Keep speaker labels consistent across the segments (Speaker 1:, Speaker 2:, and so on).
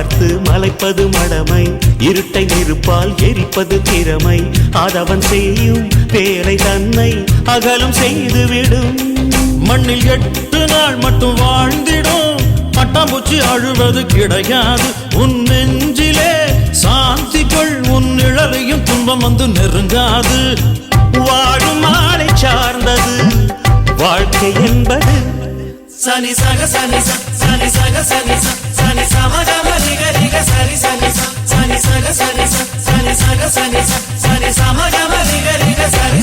Speaker 1: பார்த்து மலைப்பது மடமை. இருட்டை நெருப்பால் எரிப்பது திறமை. அதவன் செய்யும் வேலை தன்னை அகலும் செய்துவிடும்.
Speaker 2: மண்ணில் எட்டு நாள் மட்டும் வாழ்ந்திடும். பட்டாம்பூச்சி அழுவது கிடையாது. உன் நெஞ்சிலே சாந்தி கொள். உன் நிழலையும் துன்பம் வந்து நெருங்காது.
Speaker 1: வாழும் மாலை சார்ந்தது. வாழ்க்கை என்பது
Speaker 3: சனி சக சனி சனி சக சனி சனி சனி சனி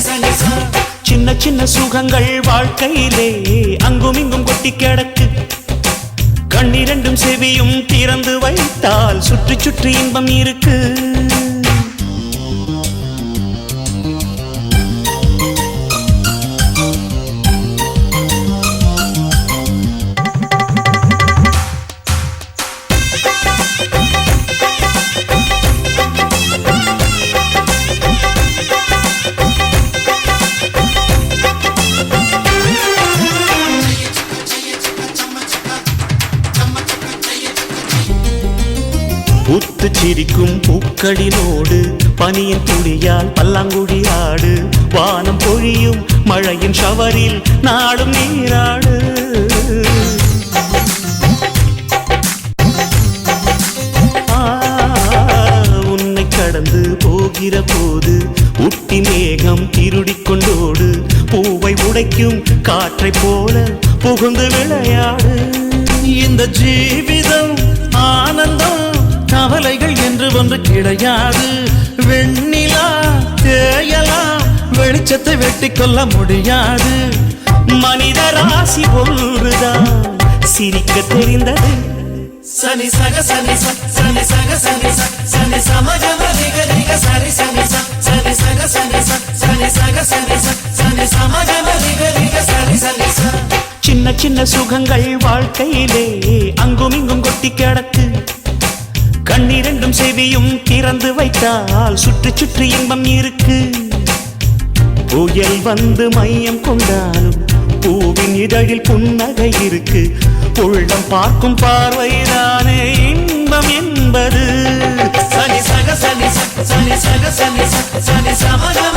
Speaker 3: சனி சனி
Speaker 1: சின்ன சின்ன சுகங்கள் வாழ்க்கையிலே அங்கும் இங்கும் கொட்டி கிடக்கு. கண்ணிரண்டும் செவியும் திறந்து வைத்தால் சுற்றி சுற்றி இன்பம் இருக்கு. பூத்து சிரிக்கும் பூக்களினோடு பனியின் துளியால் பல்லாங்குழி ஆடு வானம் பொழியும் மழையின் ஷவரில் நாடும் நீராடு. உன்னை கடந்து போகிற போது உட்டி மேகம் திருடிக் கொண்டோடு பூவை உடைக்கும் காற்றை போல புகுந்து விளையாடு.
Speaker 2: இந்த ஜீவிதம் ஆனந்தம் கவலைகள் என்று ஒன்று கிடையாது. வெண்ணிலா தேயலாம் வெளிச்சத்தை வெட்டி கொள்ள முடியாது.
Speaker 1: மனித ராசி ஒன்றுதான். சிரிக்க தெரிந்தது.
Speaker 3: சனி சக சனி சனி சக சனி சனி சமகம நிக நிக சரி சனி சனி சக சனி சனி சக சனி சனி சமகம நிக நிக சரி சனி
Speaker 1: சின்ன சின்ன சுகங்கள் வாழ்க்கையிலே அங்கும் இங்கும் கொட்டி கிடக்கு. செவியும் திறந்து வைத்தால் சுற்றி சுற்றி இன்பம் இருக்கு. புயல் வந்து மையம் கொண்டாலும் பூவின் இதழில் புன்னகை இருக்கு. உள்ளம் பார்க்கும் பார்வைதானே இன்பம் என்பது.
Speaker 3: சனி சக சனி சனி சக சனி சனி சமகம